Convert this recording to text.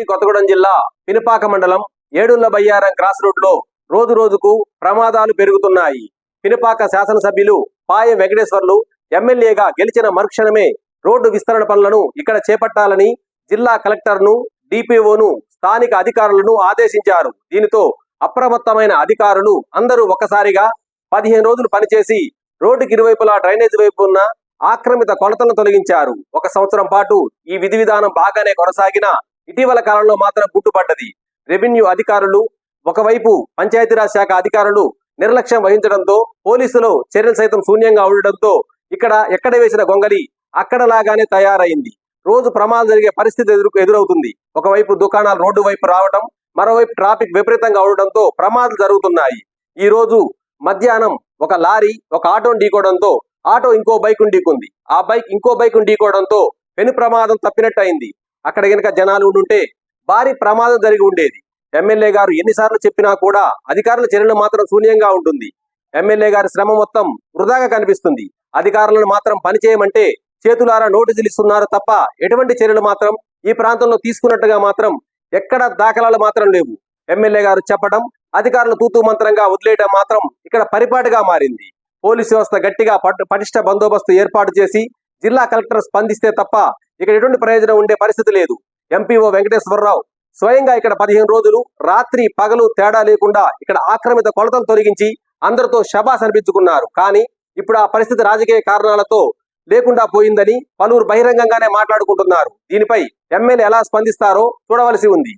కొత్తగూడెం జిల్లా పినపాక మండలం ఏడుళ్ళ బయ్యారం క్రాస్ రోడ్లో రోజు రోజుకు ప్రమాదాలు పెరుగుతున్నాయి. పినపాక శాసనసభ్యులు పాయం వెంకటేశ్వర్లు ఎమ్మెల్యేగా గెలిచిన మరుక్షణమే రోడ్డు విస్తరణ పనులను ఇక్కడ చేపట్టాలని జిల్లా కలెక్టర్ను డిపిఓను స్థానిక అధికారులను ఆదేశించారు. దీనితో అప్రమత్తమైన అధికారులు అందరూ ఒక్కసారిగా పదిహేను రోజులు పనిచేసి రోడ్డుకి ఇరువైపులా డ్రైనేజ్ వైపు ఉన్న ఆక్రమిత కొలతలను తొలగించారు. ఒక సంవత్సరం పాటు ఈ విధి విధానం బాగానే కొనసాగిన ఇటీవల కాలంలో మాత్రం గుట్టుపడ్డది రెవెన్యూ అధికారులు ఒకవైపు పంచాయతీరాజ్ శాఖ అధికారులు నిర్లక్ష్యం వహించడంతో పోలీసులు చర్యలు సైతం శూన్యంగా ఉండడంతో ఇక్కడ ఎక్కడ వేసిన గొంగలి అక్కడ లాగానే తయారైంది. రోజు ప్రమాదం జరిగే పరిస్థితి ఎదురు ఎదురవుతుంది. ఒకవైపు దుకాణాలు రోడ్డు వైపు రావడం మరోవైపు ట్రాఫిక్ విపరీతంగా ఉండడంతో ప్రమాదాలు జరుగుతున్నాయి. ఈ రోజు మధ్యాహ్నం ఒక లారీ ఒక ఆటోను ఢీకోవడంతో ఆటో ఇంకో బైక్ ఢీకుంది. ఆ బైక్ ఇంకో బైక్ ఢీకోవడంతో పెను ప్రమాదం తప్పినట్టు అయింది. అక్కడ గనుక జనాలు ఉండుంటే భారీ ప్రమాదం జరిగి ఉండేది. ఎమ్మెల్యే గారు ఎన్నిసార్లు చెప్పినా కూడా అధికారుల చర్యలు మాత్రం శూన్యంగా ఉంటుంది. ఎమ్మెల్యే గారి శ్రమ మొత్తం వృధాగా కనిపిస్తుంది. అధికారులను మాత్రం పనిచేయమంటే చేతులారా నోటీసులు ఇస్తున్నారు తప్ప ఎటువంటి చర్యలు మాత్రం ఈ ప్రాంతంలో తీసుకున్నట్టుగా మాత్రం ఎక్కడ దాఖలాలు మాత్రం లేవు. ఎమ్మెల్యే గారు చెప్పడం అధికారులు తూతూ మంత్రంగా వదిలేయడం మాత్రం ఇక్కడ పరిపాటిగా మారింది. పోలీసు వ్యవస్థ గట్టిగా పట్- పటిష్ట బందోబస్తు ఏర్పాటు చేసి జిల్లా కలెక్టర్ స్పందిస్తే తప్ప ఇక్కడ ఎటువంటి ప్రయోజనం ఉండే పరిస్థితి లేదు. ఎంపీఓ వెంకటేశ్వరరావు స్వయంగా ఇక్కడ పదిహేను రోజులు రాత్రి పగలు తేడా లేకుండా ఇక్కడ ఆక్రమిత కొలతలు తొలగించి అందరితో శబాస్ అనిపించుకున్నారు. కానీ ఇప్పుడు ఆ పరిస్థితి రాజకీయ కారణాలతో లేకుండా పోయిందని పలువురు బహిరంగంగానే మాట్లాడుకుంటున్నారు. దీనిపై ఎమ్మెల్యే ఎలా స్పందిస్తారో చూడవలసి ఉంది.